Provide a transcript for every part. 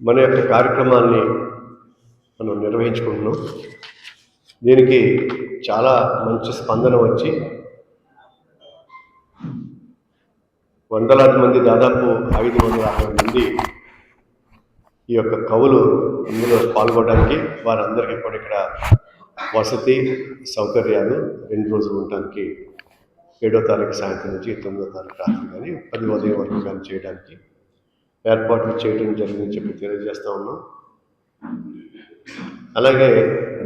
మన యొక్క కార్యక్రమాన్ని మనం నిర్వహించుకుంటున్నాం. దీనికి చాలా మంచి స్పందన వచ్చి వందలాది మంది దాదాపు ఐదు వందల అరవై మంది ఈ యొక్క కవులు ఇందులో పాల్గొనడానికి వారందరికీ కూడా ఇక్కడ వసతి సౌకర్యాలు రెండు రోజులు ఉండటానికి ఏడో తారీఖు సాయంత్రం నుంచి తొమ్మిదో తారీఖు రాత్రి కానీ పది ఉదయం వరకు కానీ చేయడానికి ఏర్పాట్లు చేయడం జరిగిందని చెప్పి తెలియజేస్తూ ఉన్నాం. అలాగే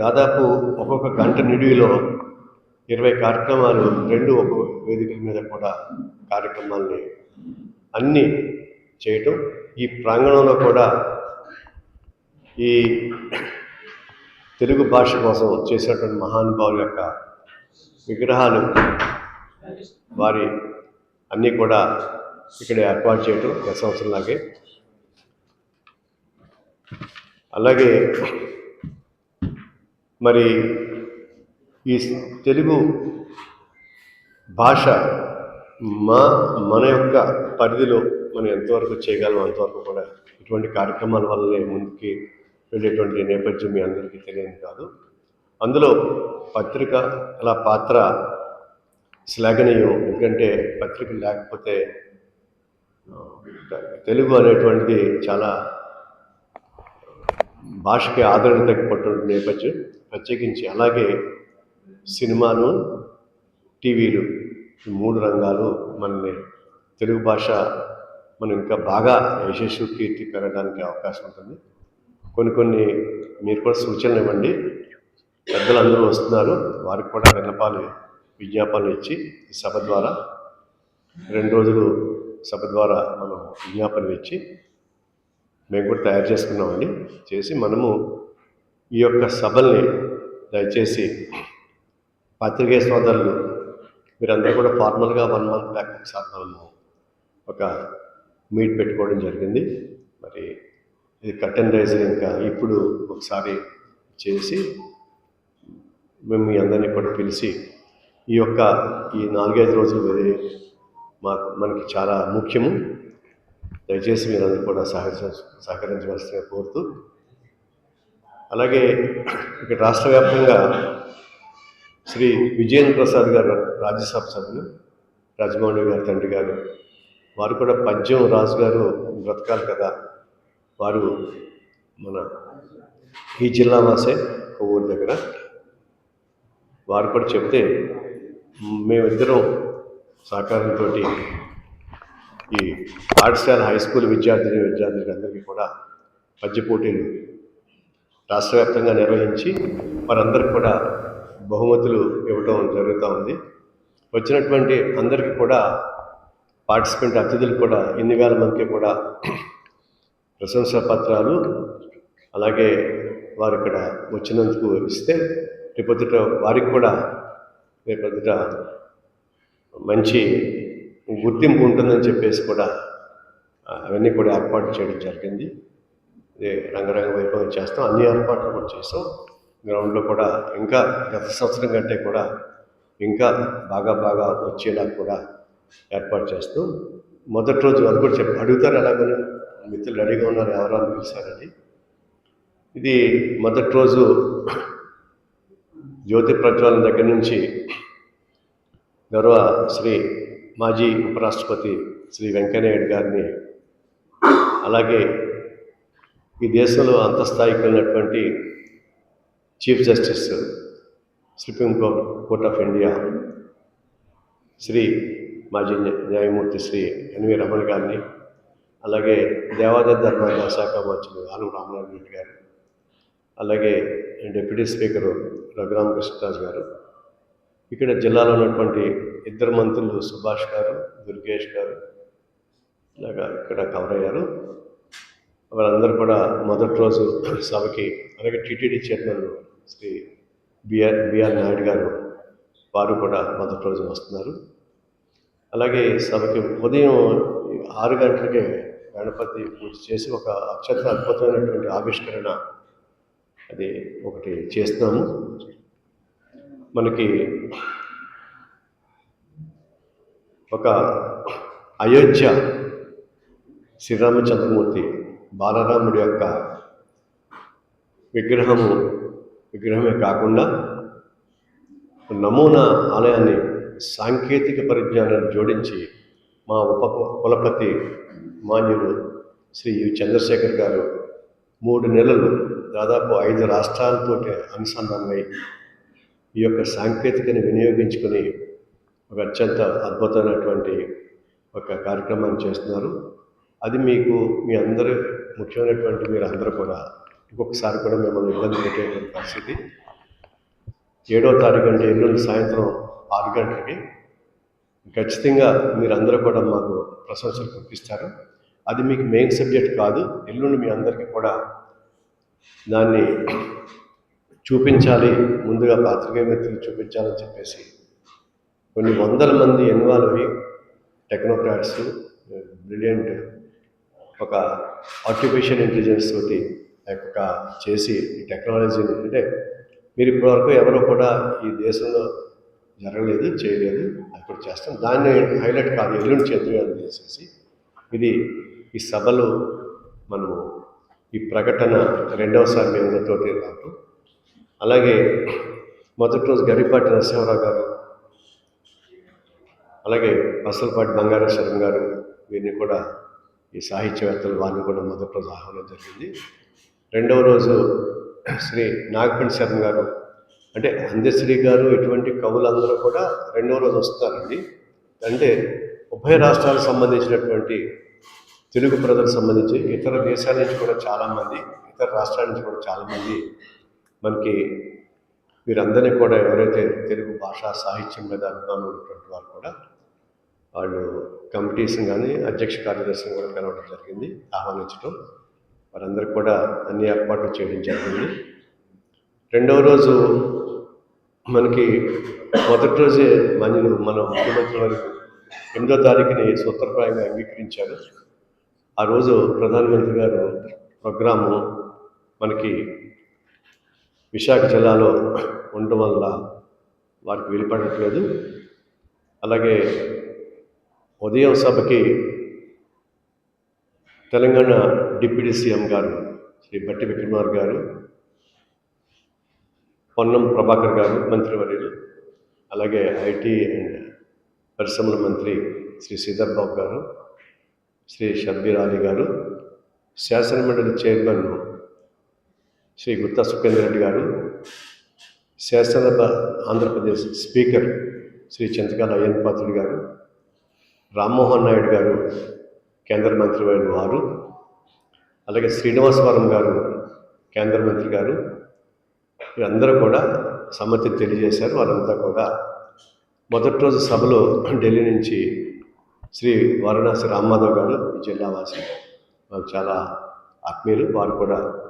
దాదాపు ఒక్కొక్క గంట నిడివిలో ఇరవై కార్యక్రమాలు రెండు ఒక వేదికల మీద కూడా కార్యక్రమాల్ని అన్నీ చేయటం. ఈ ప్రాంగణంలో కూడా ఈ తెలుగు భాష కోసం చేసినటువంటి మహానుభావుల యొక్క విగ్రహాలు వారి అన్నీ కూడా ఇక్కడ ఏర్పాటు చేయటం గత సంవత్సరంలాగే అలాగే మరి ఈ తెలుగు భాష మా మన యొక్క పరిధిలో మనం ఎంతవరకు చేయగలం అంతవరకు కూడా ఇటువంటి కార్యక్రమాల వల్లనే ముందుకి వెళ్ళేటువంటి నేపథ్యం మీ అందరికీ తెలియదు కాదు. అందులో పత్రిక అలా పాత్ర శ్లాఘనీయం ఎందుకంటే పత్రిక లేకపోతే తెలుగు అనేటువంటిది చాలా భాషకి ఆదరణ తగ్గిపోతున్న నేపథ్యం ప్రత్యేకించి అలాగే సినిమాను టీవీలు ఈ మూడు రంగాలు మనల్ని తెలుగు భాష మనం ఇంకా బాగా యశస్సు కీర్తి పెరగడానికి అవకాశం ఉంటుంది. కొన్ని కొన్ని మీరు కూడా సూచనలు ఇవ్వండి. పెద్దలు అందరూ వస్తున్నారు. వారికి కూడా విన్నపాలు విజ్ఞాపనలు ఇచ్చి ఈ సభ ద్వారా రెండు రోజులు సభ ద్వారా మనం విజ్ఞాపన ఇచ్చి మేము కూడా తయారు చేసుకున్నామండి. చేసి మనము ఈ యొక్క సభల్ని దయచేసి పత్రికే సోదరులు మీరందరూ కూడా ఫార్మల్గా వన్ మంత్ బ్యాక్ ఒకసారి మనము ఒక మీట్ పెట్టుకోవడం జరిగింది. మరి ఇది కట్టన్ రైజర్ ఇంకా ఇప్పుడు ఒకసారి చేసి మేము మీ అందరినీ కూడా పిలిచి ఈ యొక్క ఈ నాలుగైదు రోజులు మాకు మనకి చాలా ముఖ్యము. దయచేసి మీరందరూ కూడా సహకరించ సహకరించవలసిందిగా కోరుతూ. అలాగే ఇక్కడ రాష్ట్ర వ్యాప్తంగా శ్రీ విజయేంద్ర ప్రసాద్ గారు రాజ్యసభ సభ్యులు రాజమౌళి గారి తండ్రి గారు వారు కూడా పద్యం రాజు గారు బ్రతకాలి కదా. వారు మన ఈ జిల్లా వాసే కొవ్వూరు దగ్గర. వారు కూడా చెప్తే మేమిద్దరం సహకారంతో ఈ పాఠశాల హై స్కూల్ విద్యార్థిని విద్యార్థులందరికీ కూడా పద్య పోటీలు రాష్ట్ర వ్యాప్తంగా నిర్వహించి వారందరికీ కూడా బహుమతులు ఇవ్వటం జరుగుతూ ఉంది. వచ్చినటువంటి అందరికీ కూడా పార్టిసిపెంట్ అతిథులు కూడా ఎన్ని వేల మందికి కూడా ప్రశంసా పత్రాలు అలాగే వారు ఇక్కడ వచ్చినందుకు ఇస్తే రేపొద్దుట వారికి కూడా రేపొద్దుట మంచి గుర్తింపు ఉంటుందని చెప్పేసి కూడా అవన్నీ కూడా ఏర్పాటు చేయడం జరిగింది. ఇది రంగరంగ వైభవం చేస్తాం. అన్ని ఏర్పాట్లు కూడా చేస్తాం గ్రౌండ్లో కూడా ఇంకా గత సంవత్సరం కంటే కూడా ఇంకా బాగా బాగా వచ్చేలా కూడా ఏర్పాటు చేస్తూ. మొదటి రోజు వాళ్ళు కూడా చెప్పి అడుగుతారు ఎలాగని మిత్రులు రెడీగా ఉన్నారు ఎవరో అని ఇది మొదటి రోజు జ్యోతి ప్రజ్వలన దగ్గర నుంచి గౌరవ శ్రీ మాజీ ఉపరాష్ట్రపతి శ్రీ వెంకయ్యనాయుడు గారిని అలాగే ఈ దేశంలో అంతస్థాయికి వెళ్ళినటువంటి chief justice supreme court of India Shri మాజీ న్యాయమూర్తి శ్రీ ఎన్వి రమణ గారిని అలాగే దేవాదాయ ధర్మాదాయ శాఖ మంత్రులు ఆనం రామనారాయణ రెడ్డి గారు అలాగే డిప్యూటీ స్పీకరు రఘురామకృష్ణరాజు గారు ఇక్కడ జిల్లాలో ఉన్నటువంటి ఇద్దరు మంత్రులు సుభాష్ గారు దుర్గేష్ గారు ఇలాగా ఇక్కడ కవర్ అయ్యారు. వారందరూ కూడా మొదటి రోజు సభకి అలాగే TTD chairman Shri B R B R Naidu గారు వారు కూడా మొదటి రోజు వస్తున్నారు. అలాగే సభకి ఉదయం ఆరు గంటలకే గణపతి పూజ చేసి ఒక అత్యంత అద్భుతమైనటువంటి ఆవిష్కరణ అది ఒకటి చేస్తున్నాము. మనకి ఒక అయోధ్య శ్రీరామచంద్రమూర్తి బాలరాముడి యొక్క విగ్రహము విగ్రహమే కాకుండా నమూనా ఆలయాన్ని సాంకేతిక పరిజ్ఞానాన్ని జోడించి మా ఉప కులపతి మాన్యులు శ్రీ చంద్రశేఖర్ గారు మూడు నెలలు దాదాపు ఐదు రాష్ట్రాలతో అనుసంధానమై ఈ యొక్క సాంకేతికని వినియోగించుకొని ఒక అత్యంత అద్భుతమైనటువంటి ఒక కార్యక్రమాన్ని చేస్తున్నారు. అది మీకు మీ అందరూ ముఖ్యమైనటువంటి మీరు అందరూ కూడా ఇంకొకసారి కూడా మిమ్మల్ని ఇబ్బంది పెట్టేటువంటి పరిస్థితి. ఏడో తారీఖు అంటే ఎల్లుండి సాయంత్రం ఆరు గంటలకి ఖచ్చితంగా మీరందరూ కూడా మాకు ప్రశంసలు కురిపిస్తారు. అది మీకు మెయిన్ సబ్జెక్ట్ కాదు. ఎల్లుండి మీ అందరికీ కూడా దాన్ని చూపించాలి ముందుగా పాత్రికేయ మిత్రులు చూపించాలని చెప్పేసి కొన్ని వందల మంది ఇన్వాల్వ్ అయ్యి టెక్నోక్రాట్స్ బ్రిలియంట్ ఒక ఆర్టిఫిషియల్ ఇంటెలిజెన్స్ తోటి ఆ యొక్క చేసి ఈ టెక్నాలజీని అంటే మీరు ఇప్పటివరకు ఎవరో కూడా ఈ దేశంలో జరగలేదు చేయలేదు అప్పుడు చేస్తాం. దాన్ని హైలైట్ కాదు ఎల్లుండి చేతులు చేసేసి ఇది ఈ సభలో మనము ఈ ప్రకటన రెండవసారి మేము తోటి రావటం అలాగే మొదటి రోజు గరిపాటి నరసింహరావు గారు అలాగే బసలపాటి బంగారేశ్వరం గారు వీరిని కూడా ఈ సాహిత్యవేత్తలు వారిని కూడా మొదటి రోజు ఆహ్వానం జరిగింది. రెండవ రోజు శ్రీ నాగపండి శర్మ గారు అంటే అందశ్రీ గారు ఇటువంటి కవులందరూ కూడా రెండవ రోజు వస్తారండి. అంటే ఉభయ రాష్ట్రాలకు సంబంధించినటువంటి తెలుగు ప్రజలకు సంబంధించి ఇతర దేశాల నుంచి కూడా చాలామంది ఇతర రాష్ట్రాల నుంచి కూడా చాలామంది మనకి వీరందరినీ కూడా ఎవరైతే తెలుగు భాషా సాహిత్యం మీద అభిమానం ఉన్నటువంటి వారు కూడా వాళ్ళు కమిటీస్ని కానీ అధ్యక్ష కార్యదర్శిని కూడా కలవడం జరిగింది ఆహ్వానించడం. వారందరికీ కూడా అన్ని ఏర్పాట్లు చేయడం జరిగింది. రెండవ రోజు మనకి మొదటి రోజే మనులు మన ముఖ్యమంత్రి వారు ఎనిమిదో తారీఖుని సూత్రప్రాయంగా అంగీకరించారు. ఆ రోజు ప్రధానమంత్రి గారు ప్రోగ్రాము మనకి విశాఖ జిల్లాలో ఉండడం వల్ల వారికి వీలుపడట్లేదు. అలాగే ఉదయం సభకి తెలంగాణ డిప్యూటీ సీఎం గారు శ్రీ బట్టి విక్రమార్ గారు పొన్నం ప్రభాకర్ గారు మంత్రివర్యులు అలాగే ఐటీ అండ్ పరిశ్రమల మంత్రి శ్రీ శ్రీధర్ బాబు గారు శ్రీ షబ్బీర్ అలీ గారు శాసనమండలి చైర్మన్ శ్రీ గుత్తా సుఖేందర్ రెడ్డి గారు శాసనసభ ఆంధ్రప్రదేశ్ స్పీకర్ శ్రీ చంద్రకాల అయ్యన్ పాత్రుడు గారు రామ్మోహన్ నాయుడు గారు కేంద్ర మంత్రి వారు అలాగే శ్రీనివాసవరం గారు కేంద్ర మంత్రి గారు వీరందరూ కూడా సమ్మతి తెలియజేశారు. వారంతా కూడా మొదటి రోజు సభలో ఢిల్లీ నుంచి శ్రీ వారణాసి రామ్మాధవ్ గారు ఈ చాలా ఆత్మీయులు. వారు కూడా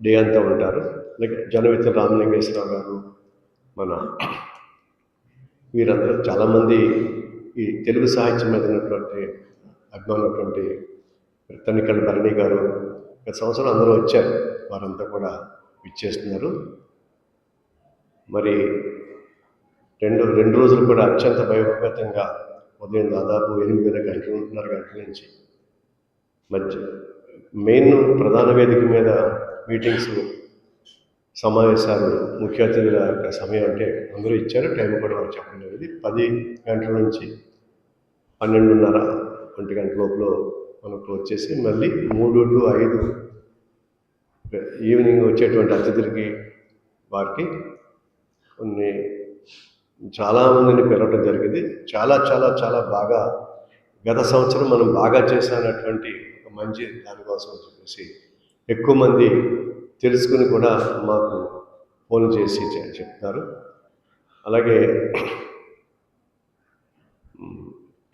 డే అంతా ఉంటారు. అలాగే జనవిత్ర రామలింగేశ్వరరావు గారు మన వీరందరూ చాలామంది ఈ తెలుగు సాహిత్యం మీద ఉన్నటువంటి అభిమానటువంటి తనికల్ భరణి గారు గత సంవత్సరం అందరూ వచ్చారు. వారంతా కూడా ఇచ్చేస్తున్నారు మరి రెండు రెండు రోజులు కూడా అత్యంత భయోపేతంగా ఉదయం దాదాపు ఎనిమిదిన్నర గంటలున్నర గంటల నుంచి మధ్య మెయిన్ ప్రధాన వేదిక మీద మీటింగ్స్ సమావేశాలు ముఖ్య అతిథుల యొక్క సమయం అంటే అందరూ ఇచ్చారు టైం కూడా వారు చెప్పడం జరిగింది పది గంటల నుంచి పన్నెండున్నర ఒంటి గంట లోపల మనం క్లోజ్ చేసి మళ్ళీ మూడు టు ఐదు ఈవినింగ్ వచ్చేటువంటి అతిథులకి వారికి కొన్ని చాలామందిని పిలవడం జరిగింది. చాలా చాలా చాలా బాగా గత సంవత్సరం మనం బాగా చేసానటువంటి ఒక మంచి దానికోసం చెప్పేసి ఎక్కువ మంది తెలుసుకుని కూడా మాకు ఫోన్ చేసి చె- అలాగే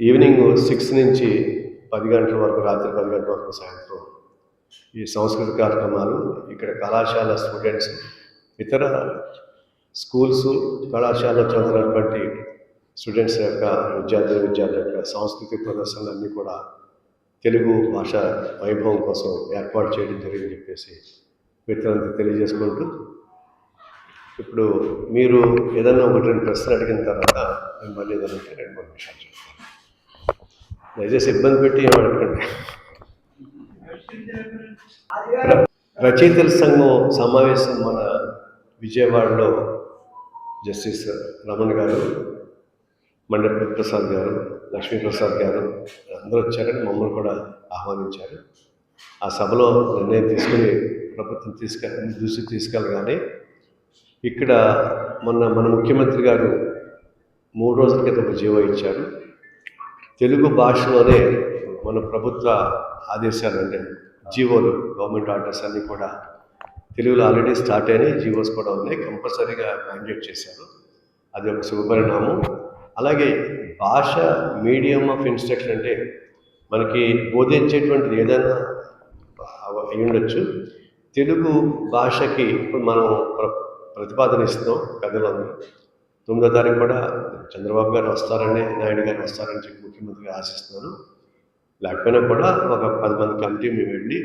ఈవినింగ్ సిక్స్ నుంచి పది గంటల వరకు రాత్రి పది గంటల వరకు సాయంత్రం ఈ సంస్కృత కార్యక్రమాలు ఇక్కడ కళాశాల స్టూడెంట్స్ ఇతర స్కూల్స్ కళాశాల చదువుతున్నటువంటి స్టూడెంట్స్ యొక్క విద్యార్థుల విద్యార్థుల యొక్క సాంస్కృతిక ప్రదర్శనలు అన్నీ కూడా తెలుగు భాష వైభవం కోసం ఏర్పాటు చేయడం జరిగింది చెప్పేసి మిత్రులంతా తెలియజేసుకుంటూ ఇప్పుడు మీరు ఏదైనా ఒకటి రెండు ప్రశ్నలు అడిగిన తర్వాత మేము మళ్ళీ ఏదైనా ఉంటే రెండు మూడు నిమిషాలు చెప్తాను. దయచేసి ఇబ్బంది పెట్టి ఏం అడగండి రచయితల సంఘం సమావేశం మన విజయవాడలో జస్టిస్ రమణ గారు మండప ప్రసాద్ గారు లక్ష్మీప్రసాద్ గారు అందరూ వచ్చారని మమ్మల్ని కూడా ఆహ్వానించారు. ఆ సభలో నిర్ణయం తీసుకుని ప్రభుత్వం తీసుకె దృష్టి తీసుకెళ్ళగానే ఇక్కడ మొన్న మన ముఖ్యమంత్రి గారు మూడు రోజుల క్రితం ఒక జీవో ఇచ్చారు. తెలుగు భాషలోనే మన ప్రభుత్వ ఆదేశాలు అంటే జీవోలు గవర్నమెంట్ ఆర్డర్స్ అన్నీ కూడా తెలుగులో ఆల్రెడీ స్టార్ట్ అయినాయి జీవోస్ కూడా ఉన్నాయి కంపల్సరీగా మ్యాండేట్ చేశారు. అది ఒక శుభపరిణామం. అలాగే భాష మీడియం ఆఫ్ ఇన్స్ట్రక్షన్ అంటే మనకి బోధించేటువంటిది ఏదైనా అయి ఉండొచ్చు తెలుగు భాషకి ఇప్పుడు మనం ప్ర ప్రతిపాదన ఇస్తున్నాం కథలందరూ తొమ్మిదో తారీఖు కూడా చంద్రబాబు గారు వస్తారని నాయుడు గారు వస్తారని చెప్పి ముఖ్యమంత్రిగా ఆశిస్తున్నాను లేకపోయినా కూడా ఒక పది మంది కమిటీ మేము వెళ్ళి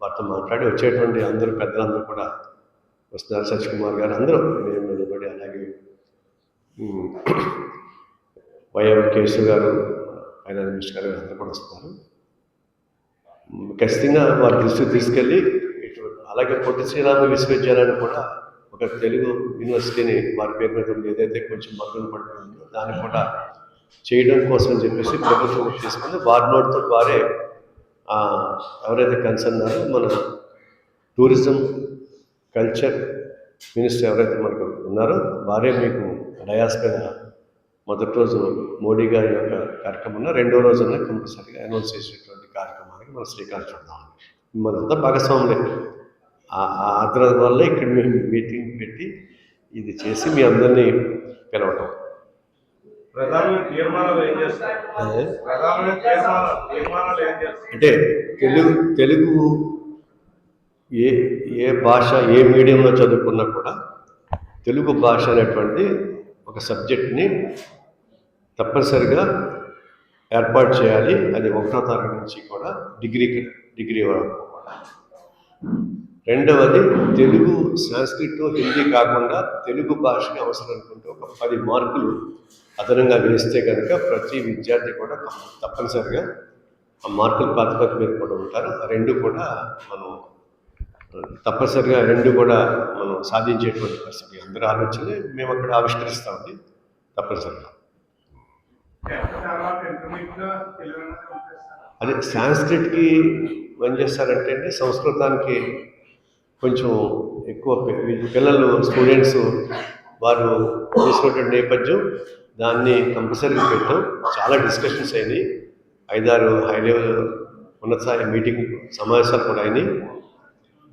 వారితో మాట్లాడి వచ్చేటువంటి అందరూ పెద్దలందరూ కూడా వస్తున్నారు. సత్యకుమార్ గారు అందరూ. నేను నిలబడి అలాగే వైఎం కేసు గారు ఫైనాన్స్ మినిస్టర్ గారు అంతా కూడా వస్తున్నారు. ఖచ్చితంగా వారి దృష్టికి తీసుకెళ్ళి అలాగే పొట్టి శ్రీరామ విశ్వవిద్యాలయాన్ని కూడా ఒక తెలుగు యూనివర్సిటీని వారి పేరు మీద ఏదైతే కొంచెం మగ్గులు పడుతుందో దాన్ని కూడా చేయడం కోసం అని చెప్పేసి ప్రభుత్వం తీసుకుంది. వారి నోటితో వారే ఎవరైతే కన్సర్న్ ఉన్నారో మన టూరిజం కల్చర్ మినిస్టర్ ఎవరైతే మనకు ఉన్నారో వారే మీకు డయాస్ మీద మొదటి రోజు మోడీ గారి యొక్క కార్యక్రమం రెండో రోజున కంపల్సరీగా అనౌన్స్ చేసేటువంటి కార్యక్రమానికి మనం శ్రీకారం చుడదాం మనంతా భాగస్వాములే. ఆ ఆ ఆదరణ వల్ల ఇక్కడ మేము మీటింగ్ పెట్టి ఇది చేసి మీ అందరినీ పిలవటం. అంటే తెలుగు తెలుగు ఏ ఏ భాష ఏ మీడియంలో చదువుకున్నా కూడా తెలుగు భాష అనేటువంటి ఒక సబ్జెక్ట్ని తప్పనిసరిగా ఏర్పాటు చేయాలి. అది ఒకటో తరగతి నుంచి కూడా డిగ్రీకి డిగ్రీ వరకు కూడా. రెండవది తెలుగు సంస్కృత్ హిందీ కాకుండా తెలుగు భాషకి అవసరం అనుకుంటే ఒక పది మార్కులు అదనంగా వేస్తే కనుక ప్రతి విద్యార్థి కూడా తప్పనిసరిగా ఆ మార్కుల ప్రాతిపదిక మీద కూడా ఉంటారు. రెండు కూడా మనం తప్పనిసరిగా రెండు కూడా మనం సాధించేటువంటి పరిస్థితి. అందరూ ఆలోచనలు మేము అక్కడ ఆవిష్కరిస్తామండి. తప్పనిసరిగా ఇంటర్మీడియట్లో తెలుగు అనేది పంపిస్తారు. అదే సాంస్క్రిట్కి ఏం చేస్తారంటే అండి సంస్కృతానికి కొంచెం ఎక్కువ పిల్లలు స్టూడెంట్స్ వారు తీసుకున్నటువంటి నేపథ్యం దాన్ని కంపల్సరీగా పెట్టాం చాలా డిస్కషన్స్ అయినాయి. ఐదారు హై లెవెల్ ఉన్నత స్థాయి మీటింగ్ సమావేశాలు కూడా అయినాయి.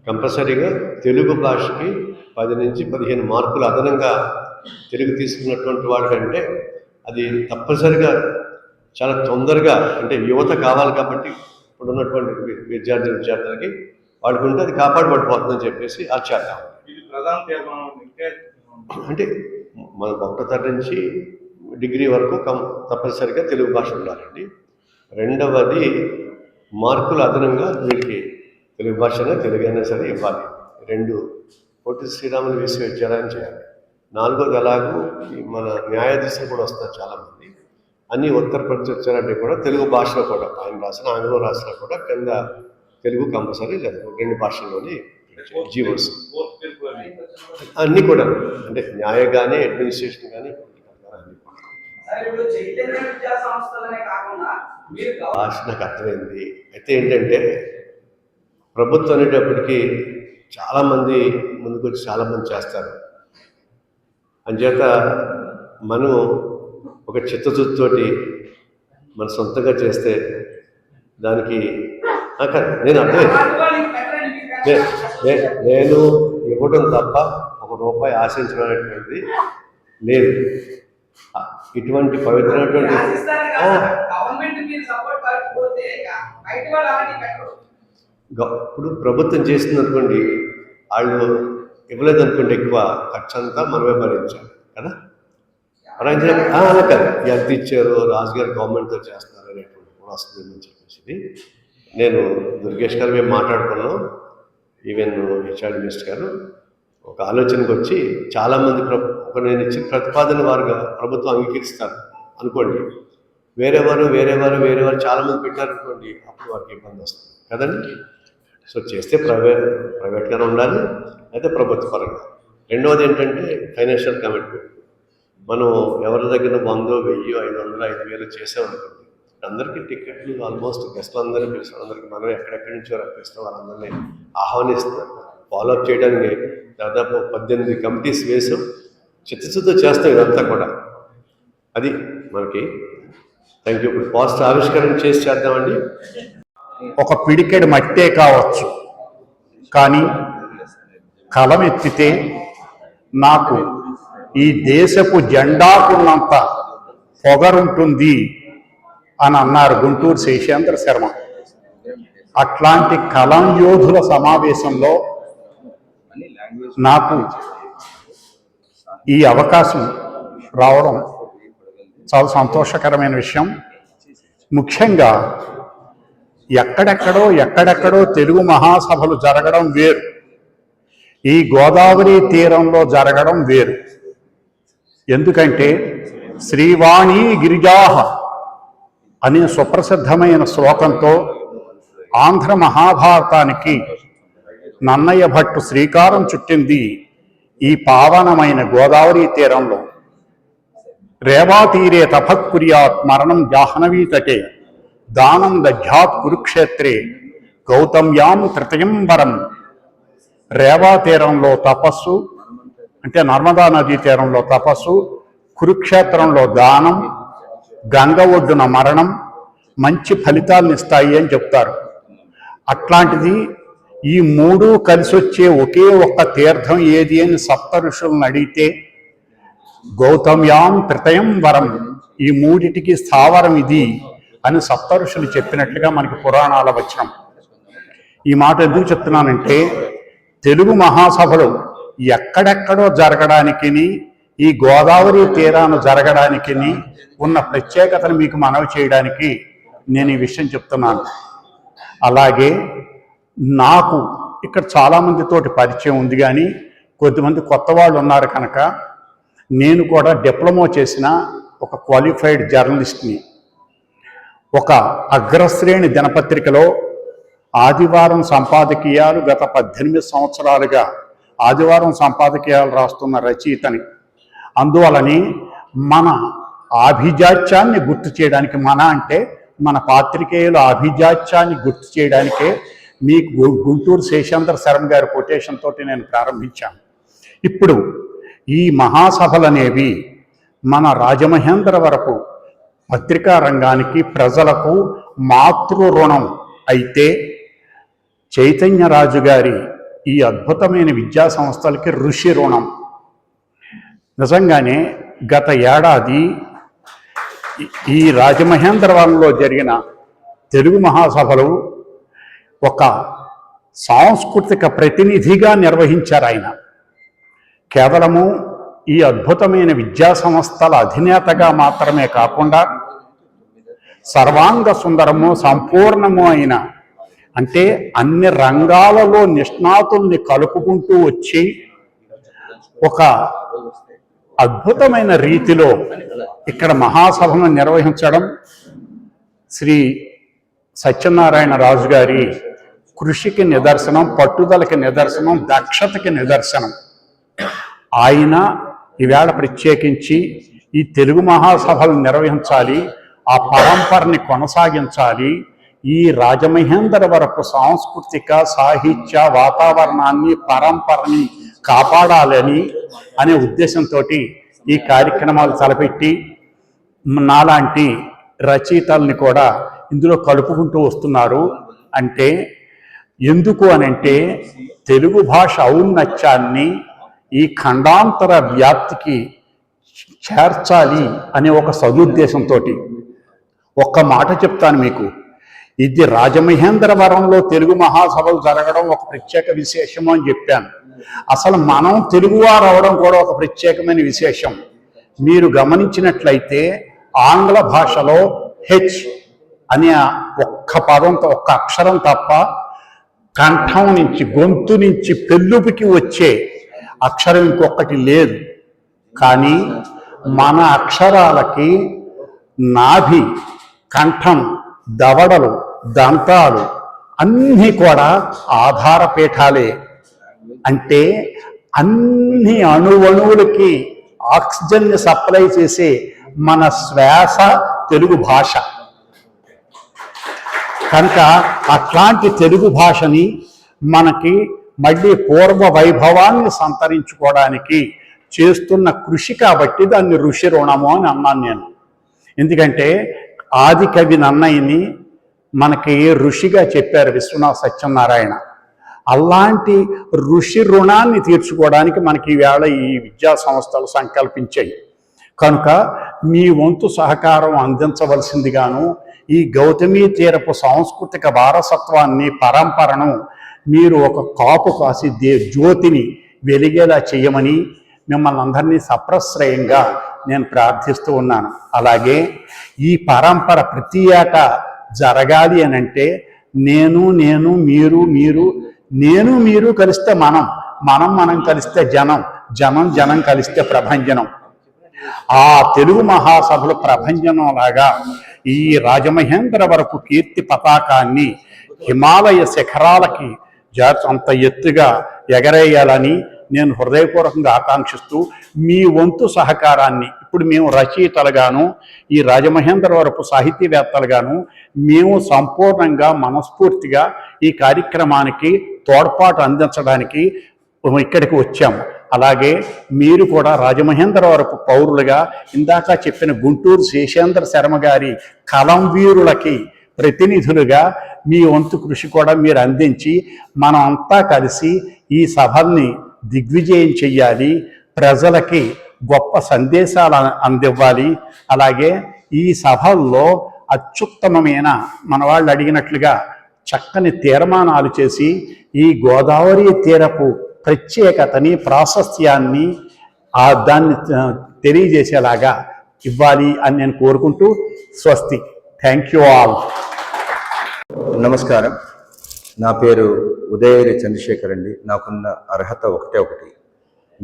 కంపల్సరీగా తెలుగు భాషకి పది నుంచి పదిహేను మార్కులు అదనంగా తెలుగు తీసుకున్నటువంటి వాళ్ళకంటే అది తప్పనిసరిగా చాలా తొందరగా అంటే యువత కావాలి కాబట్టి ఇప్పుడు ఉన్నటువంటి విద్యార్థి విద్యార్థులకి వాళ్ళకి ఉంటే అది కాపాడబడిపోతుందని చెప్పేసి ఇంకే అంటే మన ఒకటో తరగతి నుంచి డిగ్రీ వరకు కం తప్పనిసరిగా తెలుగు భాష ఉండాలండి. రెండవది మార్కులు అదనంగా వీరికి తెలుగు భాషనే తెలుగు అయినా సరే ఇవ్వాలి. రెండు పొట్టి శ్రీరాములు విశ్వవిద్యాలయం చేయాలి. నాలుగోది ఎలాగో ఈ మన న్యాయాధీశులు కూడా వస్తారు చాలామంది. అన్ని ఉత్తరప్రదేశ్ వచ్చారంటే కూడా తెలుగు భాషలో కూడా ఆయన రాసిన ఆంగ్లం రాసినా కూడా కింద తెలుగు కంపల్సరీ లేదు రెండు భాషల్లోని జీవోస్. అని. అన్నీ కూడా అంటే న్యాయ కానీ అడ్మినిస్ట్రేషన్ కానీ భాష నాకు అర్థమైంది. అయితే ఏంటంటే ప్రభుత్వం అనేటప్పటికీ చాలామంది ముందుకు వచ్చి చాలామంది చేస్తారు. అంచేత మనం ఒక చిత్తశుద్ధితోటి మన సొంతంగా చేస్తే దానికి కాదు, నేను పెట్టండి. నేను ఇవ్వడం తప్ప ఒక రూపాయి ఆశించడం అనేటువంటిది లేదు ఇటువంటి పవిత్రమైనటువంటి ఇప్పుడు ప్రభుత్వం చేస్తుంది అనుకోండి వాళ్ళు ఇవ్వలేదు అనుకోండి ఎక్కువ ఖర్చు అంతా మనమే భరించాలి కదా? అలా కాదు. ఎంత ఇచ్చారు రాజుగారు గవర్నమెంట్తో చేస్తున్నారు అనేటువంటి కూడా వస్తుందని చెప్పేసి నేను దుర్గేష్ గారు మేము మాట్లాడుకున్నాం. ఈవెన్ హెచ్ఆర్ మినిస్టర్ గారు ఒక ఆలోచనకు వచ్చి చాలామంది ప్ర ఒక నేను ఇచ్చిన ప్రతిపాదన వారుగా ప్రభుత్వం అంగీకరిస్తారు అనుకోండి. వేరే వారు వేరే వారు వేరే వారు చాలామంది పెట్టారు అనుకోండి అప్పుడు వారికి ఇబ్బంది వస్తుంది. కదండి? సో చేస్తే ప్రైవేట్ ప్రైవేట్గానే ఉండాలి అయితే ప్రభుత్వ పరంగా రెండవది ఏంటంటే ఫైనాన్షియల్ కమిట్మెంట్. మనం ఎవరి దగ్గర వందో వెయ్యి ఐదు వందలు ఐదు వేలు చేసామనుకోండి అందరికీ టికెట్లు ఆల్మోస్ట్ గెస్ట్లు అందరినీ పిలుస్తాం అందరికీ మనం ఎక్కడెక్కడి నుంచో రప్పిస్తాం వాళ్ళందరినీ ఆహ్వానిస్తాం. ఫాలోఅప్ చేయడానికి దాదాపు పద్దెనిమిది కమిటీస్ వేసాం చిత్తశుద్ధి చేస్తాం ఇదంతా కూడా. అది మనకి. థ్యాంక్ యూ ఇప్పుడు పాస్ట్ ఆవిష్కరణ చేసి చేద్దామండి. ఒక పిడికెడు మట్టే కావచ్చు. కానీ కలం ఎత్తితే నాకు ఈ దేశపు జెండాకున్నంత పొగరుంటుంది అని అన్నారు గుంటూరు శేషేంద్ర శర్మ. అట్లాంటి కలం యోధుల సమావేశంలో నాకు ఈ అవకాశం రావడం చాలా సంతోషకరమైన విషయం. ముఖ్యంగా ఎక్కడెక్కడో ఎక్కడెక్కడో తెలుగు మహాసభలు జరగడం వేరు. ఈ గోదావరి తీరంలో జరగడం వేరు. ఎందుకంటే శ్రీవాణి గిరిజాహ అనే సుప్రసిద్ధమైన శ్లోకంతో ఆంధ్ర మహాభారతానికి నన్నయ్య భట్టు శ్రీకారం చుట్టింది ఈ పావనమైన గోదావరి తీరంలో. రేవా తీరే తపక్కుర్యాత్ మరణం జాహ్నవీ తటే. దానందఘ్యాత్ కురుక్షేత్రే గౌతమ్యాం తృతయంబరం రేవా తీరంలో తపస్సు అంటే నర్మదా నదీ తీరంలో తపస్సు కురుక్షేత్రంలో దానం గంగ ఒడ్డున మరణం మంచి ఫలితాలను ఇస్తాయి అని చెప్తారు. అట్లాంటిది ఈ మూడు కలిసి వచ్చే ఒకే ఒక్క తీర్థం ఏది అని సప్త ఋషులను అడిగితే గౌతమ్యాం త్రితయం వరం. ఈ మూడిటికి స్థావరం ఇది. అని సప్తఋషులు చెప్పినట్లుగా మనకి పురాణాల వచనం. ఈ మాట ఎందుకు చెప్తున్నానంటే తెలుగు మహాసభలు ఎక్కడెక్కడో జరగడానికి ఈ గోదావరి తీరాన జరగడానికి ఉన్న ప్రత్యేకతను మీకు మనవి చేయడానికి నేను ఈ విషయం చెప్తున్నాను. అలాగే నాకు ఇక్కడ చాలామందితోటి పరిచయం ఉంది కానీ కొద్దిమంది కొత్త వాళ్ళు ఉన్నారు కనుక నేను కూడా డిప్లొమా చేసిన ఒక క్వాలిఫైడ్ జర్నలిస్ట్ని ఒక అగ్రశ్రేణి దినపత్రికలో ఆదివారం సంపాదకీయాలు గత పద్దెనిమిది సంవత్సరాలుగా ఆదివారం సంపాదకీయాలు రాస్తున్న రచయితని. అందువలని మన ఆభిజాత్యాన్ని గుర్తు చేయడానికి మన అంటే మన పాత్రికేయుల ఆభిజాత్యాన్ని గుర్తు చేయడానికే మీకు గు- గుంటూరు శేషాంధ్ర శరణ్ గారి కొటేషన్ తోటి నేను ప్రారంభించాను. ఇప్పుడు ఈ మహాసభలు అనేవి మన రాజమహేంద్ర వరకు పత్రికా రంగానికి ప్రజలకు మాతృ రుణం అయితే చైతన్యరాజు గారి ఈ అద్భుతమైన విద్యా సంస్థలకి ఋషి రుణం. నిజంగానే గత ఏడాది ఈ- రాజమహేంద్రవరంలో జరిగిన తెలుగు మహాసభలు ఒక సాంస్కృతిక ప్రతినిధిగా నిర్వహించారు ఆయన. కేవలము ఈ అద్భుతమైన విద్యా సంస్థల అధినేతగా మాత్రమే కాకుండా సర్వాంగ సుందరము సంపూర్ణము అయిన అంటే అన్ని రంగాలలో నిష్ణాతుల్ని కలుపుకుంటూ వచ్చి ఒక అద్భుతమైన రీతిలో ఇక్కడ మహాసభను నిర్వహించడం శ్రీ సత్యనారాయణ రాజు గారి కృషికి నిదర్శనం పట్టుదలకి నిదర్శనం దక్షతకి నిదర్శనం. ఆయన ఈవేళ ప్రత్యేకించి ఈ తెలుగు మహాసభలు నిర్వహించాలి ఆ పరంపరని కొనసాగించాలి ఈ రాజమహేందర్ వరకు సాంస్కృతిక సాహిత్య వాతావరణాన్ని పరంపరని కాపాడాలని అనే ఉద్దేశంతో ఈ కార్యక్రమాలు తలపెట్టి నాలాంటి రచయితల్ని కూడా ఇందులో కలుపుకుంటూ వస్తున్నారు. అంటే ఎందుకు అనంటే తెలుగు భాష ఔన్నత్యాన్ని ఈ ఖండాంతర వ్యాప్తికి చేర్చాలి అనే ఒక సదుద్దేశంతో ఒక్క మాట చెప్తాను మీకు. ఇది రాజమహేంద్రవరంలో తెలుగు మహాసభలు జరగడం ఒక ప్రత్యేక విశేషము అని చెప్పాను. అసలు మనం తెలుగువారు అవడం కూడా ఒక ప్రత్యేకమైన విశేషం. మీరు గమనించినట్లయితే ఆంగ్ల భాషలో హెచ్ అనే ఒక్క పదంతో ఒక్క అక్షరం తప్ప కంఠం నుంచి గొంతు నుంచి పెళ్ళుపికి వచ్చే అక్షరం ఇంకొకటి లేదు. కానీ మన అక్షరాలకి నాభి కంఠం దవడలు దంతాలు అన్నీ కూడా ఆధారపీఠాలే అంటే అన్ని అణువణువులకి ఆక్సిజన్ని సప్లై చేసే మన శ్వాస తెలుగు భాష. కనుక అట్లాంటి తెలుగు భాషని మనకి మళ్ళీ పూర్వ వైభవాన్ని సంతరించుకోవడానికి చేస్తున్న కృషి కాబట్టి దాన్ని ఋషి రుణము అని అన్నాను నేను. ఎందుకంటే ఆది కవి నన్నయ్యని మనకి ఋషిగా చెప్పారు విశ్వనాథ్ సత్యనారాయణ. అలాంటి ఋషి రుణాన్ని తీర్చుకోవడానికి మనకి ఈవేళ ఈ విద్యా సంస్థలు సంకల్పించాయి. కనుక మీ వంతు సహకారం అందించవలసిందిగాను ఈ గౌతమీ తీరపు సాంస్కృతిక వారసత్వాన్ని పరంపరను మీరు ఒక కాపు కాసి దే జ్యోతిని వెలిగేలా చేయమని మిమ్మల్ని అందరినీ సప్రశ్రయంగా నేను ప్రార్థిస్తూ ఉన్నాను. అలాగే ఈ పరంపర ప్రతి ఏటా జరగాలి అని అంటే నేను నేను మీరు మీరు నేను మీరు కలిస్తే మనం మనం మనం కలిస్తే జనం జనం జనం కలిస్తే ప్రభంజనం. ఆ తెలుగు మహాసభలు ప్రభంజనం లాగా ఈ రాజమహేంద్ర వరకు కీర్తి పతాకాన్ని హిమాలయ శిఖరాలకి జా- అంత ఎత్తుగా ఎగరేయాలని నేను హృదయపూర్వకంగా ఆకాంక్షిస్తూ మీ వంతు సహకారాన్ని ఇప్పుడు మేము రచయితలుగాను ఈ రాజమహేంద్రవరపు సాహితీవేత్తలుగాను మేము సంపూర్ణంగా మనస్ఫూర్తిగా ఈ కార్యక్రమానికి తోడ్పాటు అందించడానికి ఇక్కడికి వచ్చాము అలాగే మీరు కూడా రాజమహేంద్రవరపు పౌరులుగా ఇందాక చెప్పిన గుంటూరు శేషేంద్ర శర్మ గారి కలం వీరులకి ప్రతినిధులుగా మీ వంతు కృషి కూడా మీరు అందించి మనం అంతా కలిసి ఈ సభల్ని దిగ్విజయం చెయ్యాలి ప్రజలకి గొప్ప సందేశాలు అందివ్వాలి. అలాగే ఈ సభల్లో అత్యుత్తమమైన మన వాళ్ళు అడిగినట్లుగా చక్కని తీర్మానాలు చేసి ఈ గోదావరి తీరపు ప్రత్యేకతని ప్రాశస్త్యాన్ని ఆ దాన్ని తెలియజేసేలాగా ఇవ్వాలి అని నేను కోరుకుంటూ స్వస్తి. థ్యాంక్ యూ ఆల్ నమస్కారం. నా పేరు ఉదయగిరి చంద్రశేఖర్ అండి. నాకున్న అర్హత ఒకటే ఒకటి.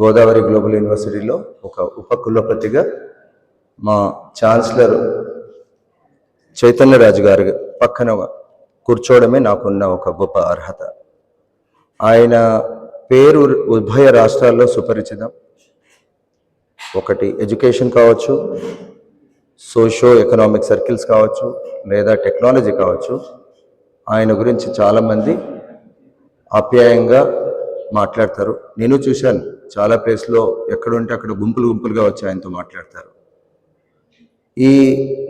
గోదావరి గ్లోబల్ యూనివర్సిటీలో ఒక ఉప కులపతిగా మా ఛాన్సలర్ చైతన్యరాజు గారి పక్కన కూర్చోవడమే నాకున్న ఒక గొప్ప అర్హత. ఆయన పేరు ఉభయ రాష్ట్రాల్లో సుపరిచితం. ఒకటి ఎడ్యుకేషన్ కావచ్చు సోషో ఎకనామిక్ సర్కిల్స్ కావచ్చు లేదా టెక్నాలజీ కావచ్చు ఆయన గురించి చాలామంది ఆప్యాయంగా మాట్లాడతారు. నేను చూశాను చాలా ప్లేస్లో ఎక్కడుంటే అక్కడ గుంపులు గుంపులుగా వచ్చి ఆయనతో మాట్లాడతారు. ఈ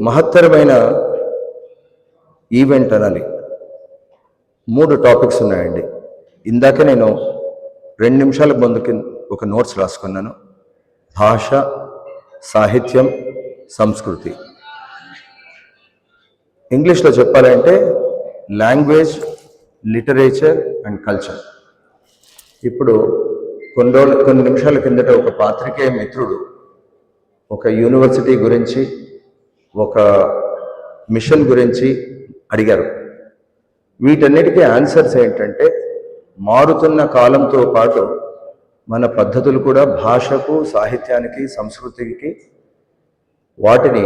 మహత్తరమైన ఈవెంట్ అనాలి. మూడు టాపిక్స్ ఉన్నాయండి. ఇందాక నేను రెండు నిమిషాల ముందుకి ఒక నోట్స్ రాసుకున్నాను. భాష సాహిత్యం సంస్కృతి. ఇంగ్లీష్లో చెప్పాలంటే లాంగ్వేజ్ లిటరేచర్ అండ్ కల్చర్. ఇప్పుడు కొన్ని రోజులు కొన్ని నిమిషాల కిందట ఒక పాత్రికేయ మిత్రుడు ఒక యూనివర్సిటీ గురించి ఒక మిషన్ గురించి అడిగారు. వీటన్నిటికీ ఆన్సర్స్ ఏంటంటే మారుతున్న కాలంతో పాటు మన పద్ధతులు కూడా భాషకు సాహిత్యానికి సంస్కృతికి వాటిని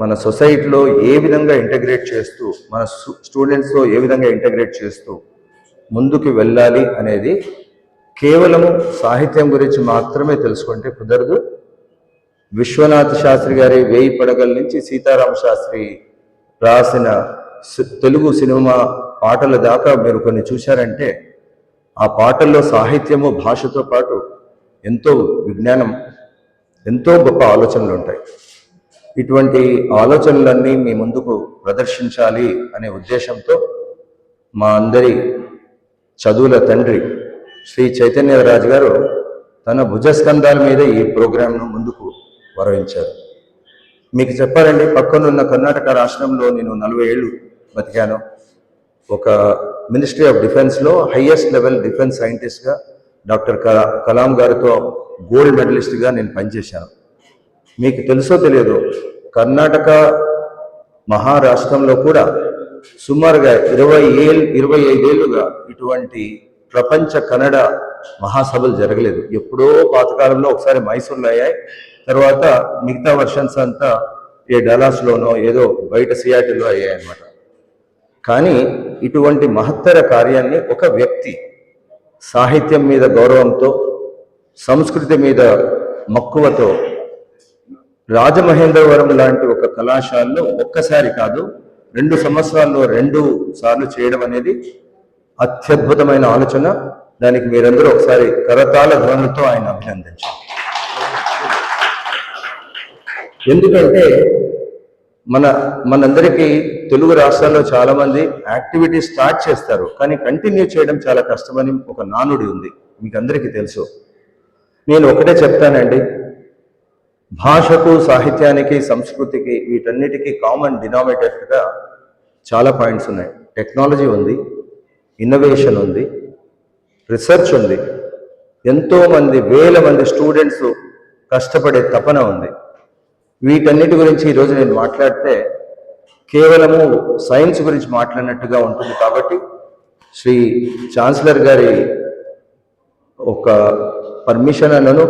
మన సొసైటీలో ఏ విధంగా ఇంటగ్రేట్ చేస్తూ మన స్టూడెంట్స్లో ఏ విధంగా ఇంటగ్రేట్ చేస్తూ ముందుకు వెళ్ళాలి అనేది కేవలము సాహిత్యం గురించి మాత్రమే తెలుసుకుంటే కుదరదు. విశ్వనాథ్ శాస్త్రి గారి వేయి పడగల నుంచి సీతారామ శాస్త్రి రాసిన తెలుగు సినిమా పాటల దాకా మీరు కొన్ని చూశారంటే ఆ పాటల్లో సాహిత్యము భాషతో పాటు ఎంతో విజ్ఞానం ఎంతో గొప్ప ఆలోచనలు ఉంటాయి. ఇటువంటి ఆలోచనలన్నీ మీ ముందుకు ప్రదర్శించాలి అనే ఉద్దేశంతో మా అందరి చదువుల తండ్రి శ్రీ చైతన్యరాజు గారు తన భుజస్కంధాల మీద ఈ ప్రోగ్రాంను ముందుకు వరవించారు. మీకు చెప్పాలండి పక్కనున్న కర్ణాటక రాష్ట్రంలో నేను నలభై ఏళ్ళు బతికాను. ఒక మినిస్ట్రీ ఆఫ్ డిఫెన్స్లో హయ్యెస్ట్ లెవెల్ డిఫెన్స్ సైంటిస్ట్గా డాక్టర్ కలా కలాం గారితో గోల్డ్ మెడలిస్ట్గా నేను పనిచేశాను. మీకు తెలుసో తెలియదు కర్ణాటక మహారాష్ట్రంలో కూడా సుమారుగా ఇరవై ఏళ్ళు ఇరవై ఐదేళ్ళుగా ఇటువంటి ప్రపంచ కన్నడ మహాసభలు జరగలేదు. ఎప్పుడో పాతకాలంలో ఒకసారి మైసూర్లో అయ్యాయి తర్వాత మిగతా వర్షన్స్ అంతా ఏ డలాస్లోనో ఏదో బయట సియాటిల్లో అయ్యాయి అన్నమాట. కానీ ఇటువంటి మహత్తర కార్యాన్ని ఒక వ్యక్తి సాహిత్యం మీద గౌరవంతో సంస్కృతి మీద మక్కువతో రాజమహేంద్రవరం లాంటి ఒక కళాశాలలో ఒక్కసారి కాదు రెండు సంవత్సరాల్లో రెండు సార్లు చేయడం అనేది అత్యద్భుతమైన ఆలోచన. దానికి మీరందరూ ఒకసారి కరతాళ ధ్వనులతో ఆయన అభినందించారు ఎందుకంటే మన మనందరికీ తెలుగు రాష్ట్రాల్లో చాలామంది యాక్టివిటీ స్టార్ట్ చేస్తారు కానీ కంటిన్యూ చేయడం చాలా కష్టమని ఒక నానుడి ఉంది మీకు అందరికీ తెలుసు. నేను ఒకటే చెప్తానండి భాషకు సాహిత్యానికి సంస్కృతికి వీటన్నిటికీ కామన్ డినామినేటర్గా చాలా పాయింట్స్ ఉన్నాయి. టెక్నాలజీ ఉంది ఇన్నోవేషన్ ఉంది రీసెర్చ్ ఉంది. ఎంతోమంది వేల మంది స్టూడెంట్స్ కష్టపడే తపన ఉంది. వీటన్నిటి గురించి ఈరోజు నేను మాట్లాడితే కేవలము సైన్స్ గురించి మాట్లాడినట్టుగా ఉంటుంది కాబట్టి శ్రీ ఛాన్సలర్ గారి ఒక పర్మిషన్ అన్నను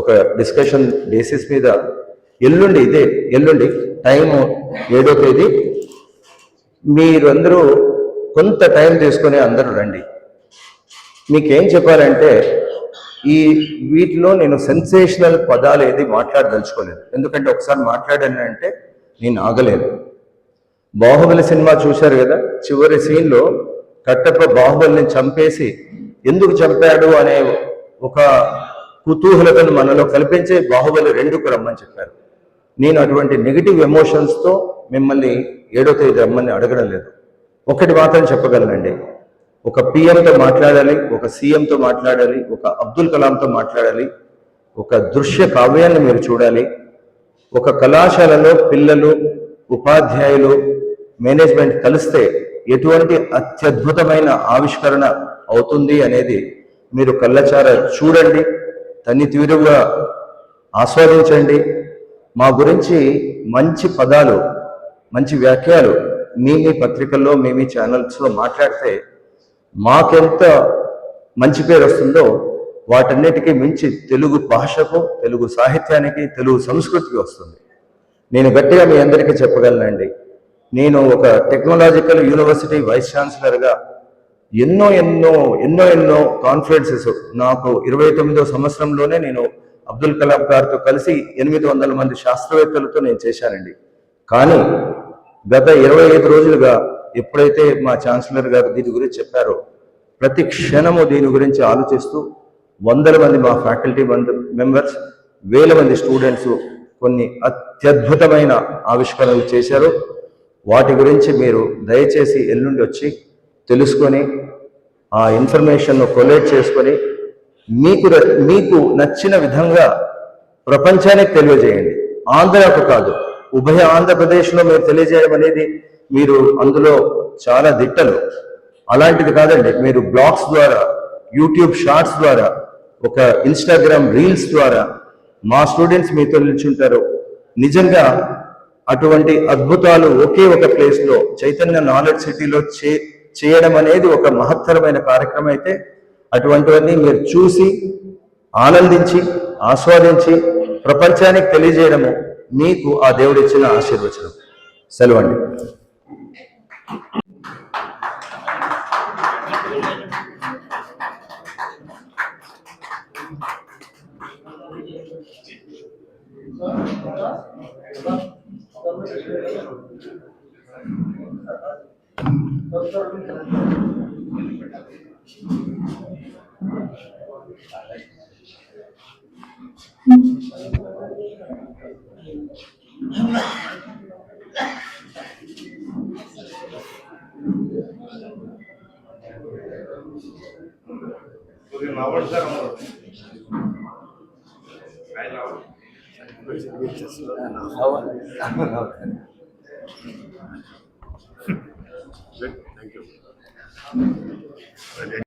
ఒక డిస్కషన్ బేసిస్ మీద ఎల్లుండి ఇదే ఎల్లుండి టైము ఏడో తేదీ. మీరందరూ కొంత టైం తీసుకొని అందరూ రండి. మీకేం చెప్పాలంటే ఈ వీటిలో నేను సెన్సేషనల్ పదాలు ఏది మాట్లాడదలుచుకోలేదు. ఎందుకంటే ఒకసారి మాట్లాడాను అంటే నేను ఆగలేను. బాహుబలి సినిమా చూశారు కదా చివరి సీన్లో కట్టప్ప బాహుబలిని చంపేసి ఎందుకు చంపాడు అనే ఒక కుతూహలతను మనలో కల్పించే బాహుబలి రెండుకు రమ్మని చెప్పారు. నేను అటువంటి నెగిటివ్ ఎమోషన్స్తో మిమ్మల్ని ఏడో తేదీ రమ్మని అడగడం లేదు. ఒకటి మాత్రం చెప్పగలనండి. ఒక పిఎంతో మాట్లాడాలి ఒక సీఎంతో మాట్లాడాలి ఒక అబ్దుల్ కలాంతో మాట్లాడాలి ఒక దృశ్య కావ్యాన్ని మీరు చూడాలి ఒక కళాశాలలో పిల్లలు ఉపాధ్యాయులు మేనేజ్మెంట్ కలిస్తే ఎటువంటి అత్యద్భుతమైన ఆవిష్కరణ అవుతుంది అనేది మీరు కళ్ళచార చూడండి తన్ని తీరుగా ఆస్వాదించండి. మా గురించి మంచి పదాలు మంచి వ్యాఖ్యలు మీ మీ పత్రికల్లో మీ మీ ఛానల్స్లో మాట్లాడితే మాకెంత మంచి పేరు వస్తుందో వాటన్నిటికీ మించి తెలుగు భాషకు తెలుగు సాహిత్యానికి తెలుగు సంస్కృతికి వస్తుంది. నేను గట్టిగా మీ అందరికీ చెప్పగలనండి. నేను ఒక టెక్నాలజికల్ యూనివర్సిటీ వైస్ ఛాన్సలర్గా ఎన్నో ఎన్నో ఎన్నో ఎన్నో కాన్ఫరెన్సెస్ నాకు ఇరవై తొమ్మిదో సంవత్సరంలోనే నేను అబ్దుల్ కలాం గారితో కలిసి ఎనిమిది వందల మంది శాస్త్రవేత్తలతో నేను చేశానండి. కానీ గత ఇరవై ఐదు రోజులుగా ఎప్పుడైతే మా ఛాన్సలర్ గారు దీని గురించి చెప్పారో ప్రతి క్షణము దీని గురించి ఆలోచిస్తూ వందల మంది మా ఫ్యాకల్టీ మెంబర్స్ వేల మంది స్టూడెంట్స్ కొన్ని అత్యద్భుతమైన ఆవిష్కరణలు చేశారు. వాటి గురించి మీరు దయచేసి ఎల్లుండి వచ్చి తెలుసుకొని ఆ ఇన్ఫర్మేషన్ను కొలేట్ చేసుకొని మీకు మీకు నచ్చిన విధంగా ప్రపంచానికి తెలియజేయండి. ఆంధ్రకు కాదు ఉభయ ఆంధ్రప్రదేశ్లో మీరు తెలియజేయడం అనేది మీరు అందులో చాలా దిట్టలు. అలాంటిది కాదండి మీరు బ్లాగ్స్ ద్వారా యూట్యూబ్ షార్ట్స్ ద్వారా ఒక ఇన్స్టాగ్రామ్ రీల్స్ ద్వారా మా స్టూడెంట్స్ మీతో నిల్చుంటారు. నిజంగా అటువంటి అద్భుతాలు ఒకే ఒక ప్లేస్లో చైతన్య నాలెడ్జ్ సిటీలో చే చేయడం అనేది ఒక మహత్తరమైన కార్యక్రమం అయితే అటువంటివన్నీ మీరు చూసి ఆనందించి ఆస్వాదించి ప్రపంచానికి తెలియజేయడము మీకు ఆ దేవుడిచ్చిన ఆశీర్వచనం సెలవండి Thank you. సార్ అందరూ. ఆయన Thank you.